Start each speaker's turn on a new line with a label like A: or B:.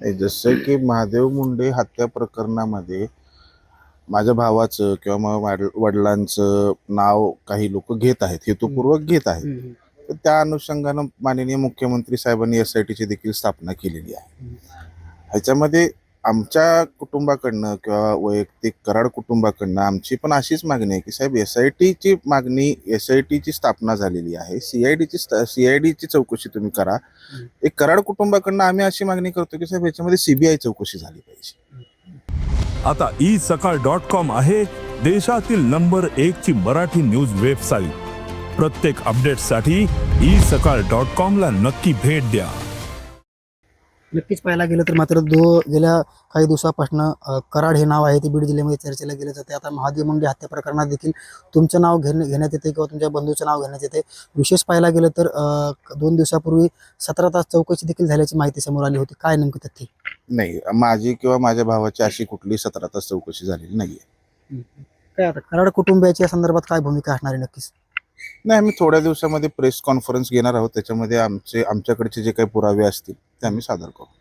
A: नाही, जसं की महादेव मुंडे हत्या प्रकरणामध्ये माझ्या भावाचं किंवा मग वाड- वडिलांचं नाव काही लोक घेत आहेत हेतुपूर्वक घेत आहेत. तर त्या अनुषंगानं माननीय मुख्यमंत्री साहेबांनी एस आय टीची देखील स्थापना केलेली आहे. ह्याच्यामध्ये आमच्या कुटुंबाकडनं किंवा वैयक्तिक कराड कुटुंबाकडनं आमची पण अशीच मागणी आहे की साहेब एस आय टीची मागणी एस आय टीची स्थापना झालेली आहे. सी आय डीची सी आय डीची चौकशी तुम्ही करा. एक कराड कुटुंबाकडनं आम्ही अशी मागणी करतो की साहेब याच्यामध्ये सीबीआय चौकशी झाली पाहिजे.
B: आता ई सकाळ डॉट कॉम आहे देशातील नंबर एक ची मराठी न्यूज वेबसाईट. प्रत्येक अपडेटसाठी ई सकाळ डॉट कॉम ला नक्की भेट द्या.
C: नक्कीच पाहायला गेलं तर मात्र दो गेल्या काही दिवसापासून कराड हे नाव आहे ते बीड जिल्ह्यामध्ये चर्चेला गेलं जाते. आता महादेव मुंडे हत्या प्रकरणात देखील तुमचं नाव घेण्या घेण्यात येते किंवा तुमच्या बंधूचं नाव घेण्यात येते विशेष पाहायला गेलं तर दोन दिवसापूर्वी सतरा तास चौकशी देखील झाल्याची माहिती समोर आली होती. काय नेमकं तथ्य?
A: नाही माझी किंवा माझ्या भावाची अशी कुठली सतरा तास चौकशी झालेली नाहीये.
C: काय आता कराड कुटुंबियाच्या संदर्भात काय भूमिका असणार आहे नक्कीच?
A: नाही आम्ही थोड्या दिवसामध्ये प्रेस कॉन्फरन्स घेणार आहोत. त्याच्यामध्ये आमचे आमच्याकडचे जे काही पुरावे असतील ते आम्ही सादर करू.